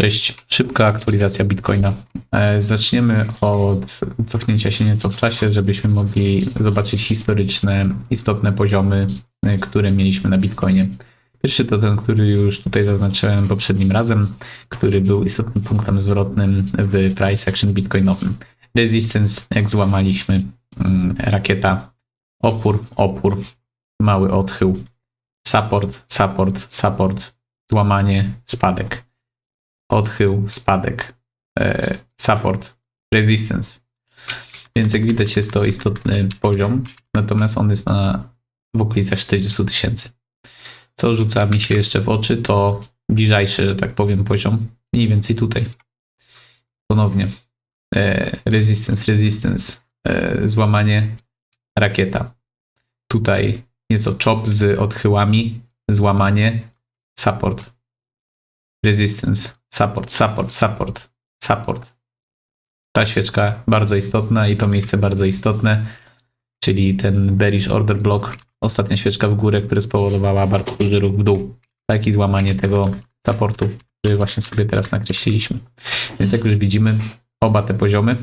Cześć, szybka aktualizacja Bitcoina. E, Zaczniemy od cofnięcia się nieco w czasie, żebyśmy mogli zobaczyć historyczne, istotne poziomy, e, które mieliśmy na Bitcoinie. Pierwszy to ten, który już tutaj zaznaczyłem poprzednim razem, który był istotnym punktem zwrotnym w price action bitcoinowym. Resistance, jak złamaliśmy, mm, rakieta, opór, opór, mały odchył, support, support, support, złamanie, spadek odchył, spadek, e, support, resistance. Więc jak widać jest to istotny poziom, natomiast on jest na w okolicach 40 tysięcy. Co rzuca mi się jeszcze w oczy, to bliżejszy, że tak powiem, poziom, mniej więcej tutaj. Ponownie. E, resistance, resistance, e, złamanie, rakieta. Tutaj nieco chop z odchyłami, złamanie, support, resistance, support, support, support, support. Ta świeczka bardzo istotna i to miejsce bardzo istotne, czyli ten bearish order block, ostatnia świeczka w górę, która spowodowała bardzo duży ruch w dół. Tak i złamanie tego supportu, który właśnie sobie teraz nakreśliliśmy. Więc jak już widzimy, oba te poziomy,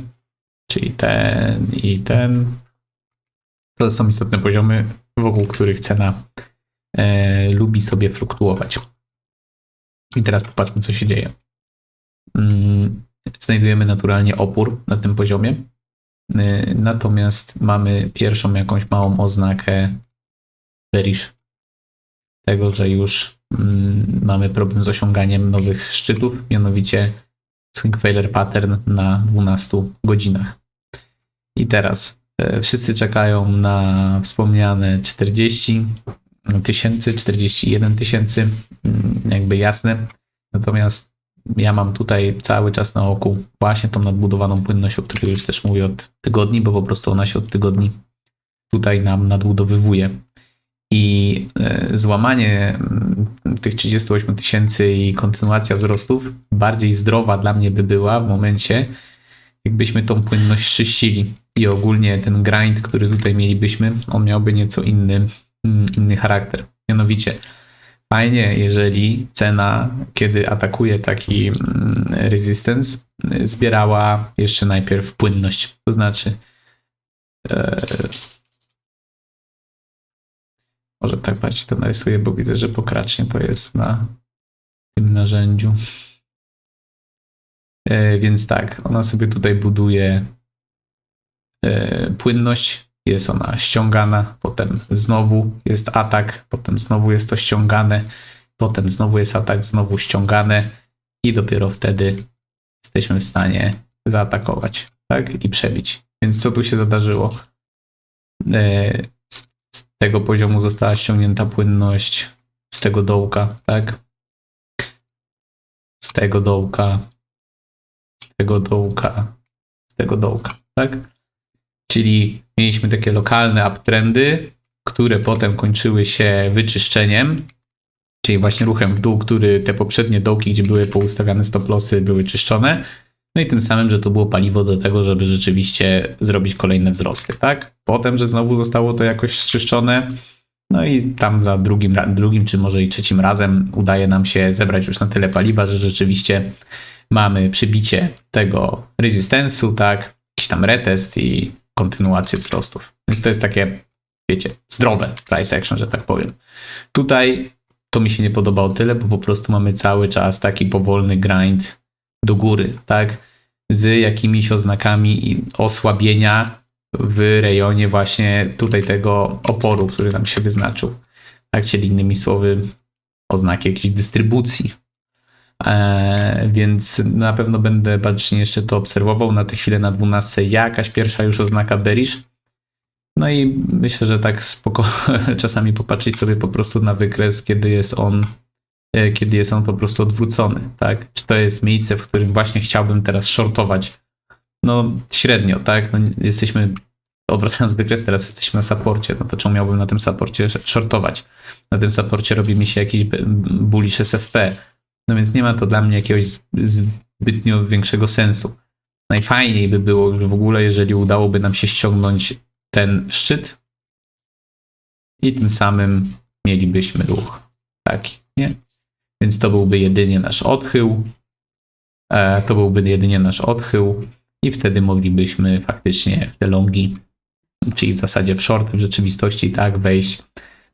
czyli ten i ten, to są istotne poziomy, wokół których cena e, lubi sobie fluktuować. I teraz popatrzmy, co się dzieje. Mm, Znajdujemy naturalnie opór na tym poziomie. Y, Natomiast mamy pierwszą jakąś małą oznakę bearish. Tego, że już mm, mamy problem z osiąganiem nowych szczytów, mianowicie swing failure pattern na 12 godzinach. I teraz e, wszyscy czekają na wspomniane 40 tysięcy, 41 tysięcy, mm, jakby jasne. Natomiast ja mam tutaj cały czas na oku właśnie tą nadbudowaną płynność, o której już też mówię od tygodni, bo po prostu ona się od tygodni tutaj nam nadbudowywuje. I e, złamanie mm, tych 38 tysięcy i kontynuacja wzrostów bardziej zdrowa dla mnie by była w momencie, jakbyśmy tą płynność czyścili. I ogólnie ten grind, który tutaj mielibyśmy, on miałby nieco inny, inny charakter. Mianowicie, fajnie, jeżeli cena, kiedy atakuje taki mm, resistance, zbierała jeszcze najpierw płynność. To znaczy, e, może tak bardziej to narysuję, bo widzę, że pokracznie to jest na tym narzędziu. E, Więc tak, ona sobie tutaj buduje e, płynność, jest ona ściągana, potem znowu jest atak, potem znowu jest to ściągane, potem znowu jest atak, znowu ściągane i dopiero wtedy jesteśmy w stanie zaatakować, tak? I przebić. Więc co tu się zadarzyło? E, Z z tego poziomu została ściągnięta płynność z tego dołka, tak? Z tego dołka, z tego dołka, z tego dołka, tak? Czyli mieliśmy takie lokalne uptrendy, które potem kończyły się wyczyszczeniem, czyli właśnie ruchem w dół, który te poprzednie dołki, gdzie były poustawiane stop-lossy, były czyszczone. No i tym samym, że to było paliwo do tego, żeby rzeczywiście zrobić kolejne wzrosty, tak? Potem, że znowu zostało to jakoś zczyszczone. No i tam za drugim, drugim czy może i trzecim razem udaje nam się zebrać już na tyle paliwa, że rzeczywiście mamy przybicie tego rezystensu, tak? Jakiś tam retest i kontynuację wzrostów. Więc to jest takie, wiecie, zdrowe price action, że tak powiem. Tutaj to mi się nie podoba o tyle, bo po prostu mamy cały czas taki powolny grind do góry, tak? Z jakimiś oznakami osłabienia w rejonie właśnie tutaj tego oporu, który nam się wyznaczył. Tak, czyli innymi słowy, oznaki jakiejś dystrybucji. Eee, więc na pewno będę bacznie jeszcze to obserwował. Na tę chwilę na 12 jakaś pierwsza już oznaka bearish. No i myślę, że tak spoko czasami popatrzeć sobie po prostu na wykres, kiedy jest on e, kiedy jest on po prostu odwrócony, tak? Czy to jest miejsce, w którym właśnie chciałbym teraz shortować? No średnio, tak? No, jesteśmy, odwracając wykres, teraz jesteśmy na saporcie, no to czemu miałbym na tym saporcie shortować? Na tym saporcie robi mi się jakiś bullish SFP, no więc nie ma to dla mnie jakiegoś zbytnio większego sensu. Najfajniej by było w ogóle, jeżeli udałoby nam się ściągnąć ten szczyt i tym samym mielibyśmy ruch taki, nie? Więc to byłby jedynie nasz odchył, E, To byłby jedynie nasz odchył i wtedy moglibyśmy faktycznie w te longi, czyli w zasadzie w shorty w rzeczywistości, tak, wejść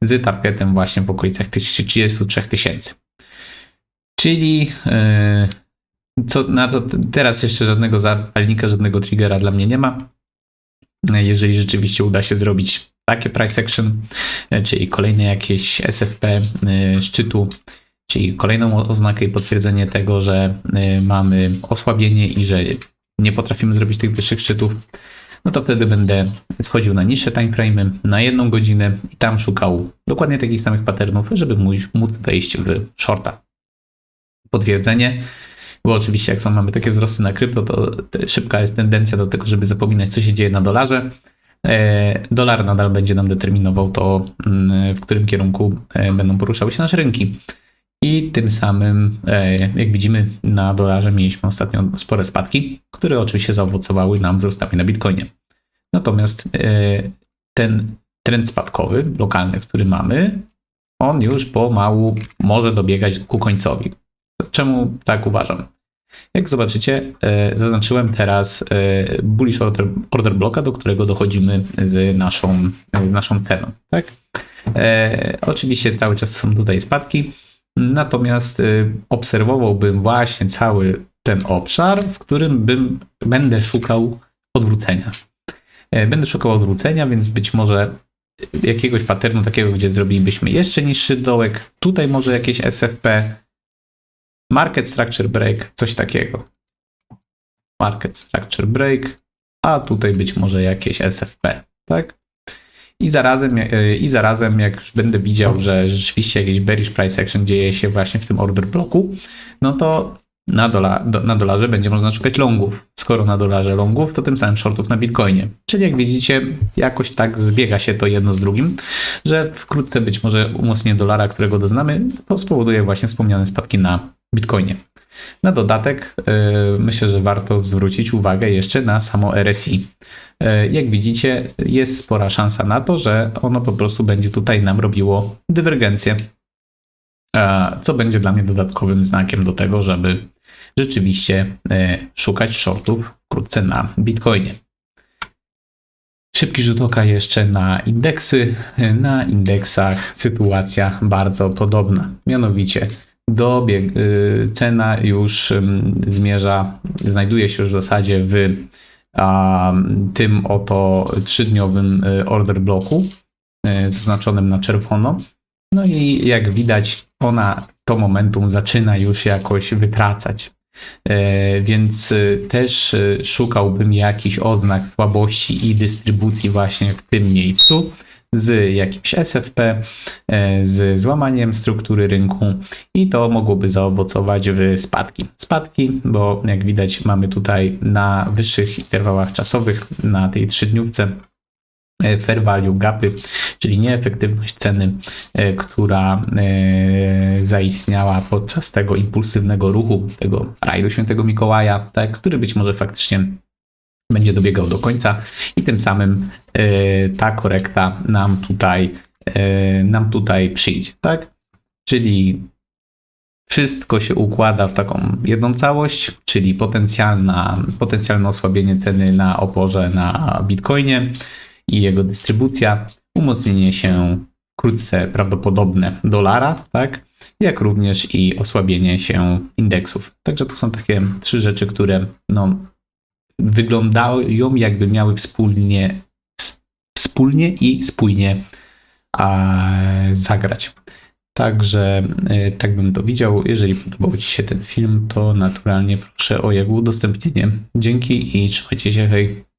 z targetem właśnie w okolicach tych 33 tysięcy. Czyli e, co na to teraz jeszcze żadnego zapalnika, żadnego triggera dla mnie nie ma. Jeżeli rzeczywiście uda się zrobić takie price action, e, czyli kolejne jakieś SFP e, szczytu, czyli kolejną oznakę i potwierdzenie tego, że mamy osłabienie i że nie potrafimy zrobić tych wyższych szczytów, no to wtedy będę schodził na niższe timeframe'y, na jedną godzinę i tam szukał dokładnie takich samych patternów, żeby móc wejść w shorta. Potwierdzenie, bo oczywiście jak są, mamy takie wzrosty na krypto, to szybka jest tendencja do tego, żeby zapominać, co się dzieje na dolarze. E, Dolar nadal będzie nam determinował to, mm, w którym kierunku e, będą poruszały się nasze rynki. I tym samym, e, jak widzimy, na dolarze mieliśmy ostatnio spore spadki, które oczywiście zaowocowały nam wzrostami na bitcoinie. Natomiast ten trend spadkowy, lokalny, który mamy, on już pomału może dobiegać ku końcowi. Czemu tak uważam? Jak zobaczycie, e, zaznaczyłem teraz e, bullish order, order bloka, do którego dochodzimy z naszą, z naszą ceną. Tak? E, oczywiście cały czas są tutaj spadki, natomiast obserwowałbym właśnie cały ten obszar, w którym bym, będę szukał odwrócenia. Będę szukał odwrócenia, więc być może jakiegoś paternu takiego, gdzie zrobilibyśmy jeszcze niższy dołek, tutaj może jakieś SFP, Market Structure Break, coś takiego. Market Structure Break, a tutaj być może jakieś SFP, tak? I zarazem, e, I zarazem, jak już będę widział, że rzeczywiście jakiś bearish price action dzieje się właśnie w tym order bloku, no to na, dola, do, na dolarze będzie można szukać longów. Skoro na dolarze longów, to tym samym shortów na bitcoinie. Czyli jak widzicie, jakoś tak zbiega się to jedno z drugim, że wkrótce być może umocnienie dolara, którego doznamy, spowoduje właśnie wspomniane spadki na bitcoinie. Na dodatek yy, myślę, że warto zwrócić uwagę jeszcze na samo RSI. Yy, Jak widzicie, jest spora szansa na to, że ono po prostu będzie tutaj nam robiło dywergencję, e, co będzie dla mnie dodatkowym znakiem do tego, żeby rzeczywiście e, szukać shortów wkrótce na bitcoinie. Szybki rzut oka jeszcze na indeksy. Na indeksach sytuacja bardzo podobna. Mianowicie dobieg, y, cena już zmierza, znajduje się już w zasadzie w a, tym oto trzydniowym order bloku zaznaczonym na czerwono. No i jak widać, ona to momentum zaczyna już jakoś wytracać. E, Więc y, też y, szukałbym jakichś oznak słabości i dystrybucji właśnie w tym miejscu z jakimś SFP, e, z złamaniem struktury rynku i to mogłoby zaowocować w spadki. Spadki, bo jak widać mamy tutaj na wyższych interwałach czasowych, na tej trzydniówce e, fair value gapy, czyli nieefektywność ceny, e, która e, zaistniała podczas tego impulsywnego ruchu, tego rajdu świętego Mikołaja, tak, który być może faktycznie będzie dobiegał do końca i tym samym e, ta korekta nam tutaj, e, nam tutaj przyjdzie, tak? Czyli wszystko się układa w taką jedną całość, czyli potencjalna, potencjalne osłabienie ceny na oporze na Bitcoinie i jego dystrybucja, umocnienie się wkrótce prawdopodobne dolara, tak? Jak również i osłabienie się indeksów. Także to są takie trzy rzeczy, które no, wyglądają jakby miały wspólnie, wspólnie i spójnie a, zagrać. Także y, tak bym to widział. Jeżeli podobał Ci się ten film, to naturalnie proszę o jego udostępnienie. Dzięki i trzymajcie się, hej.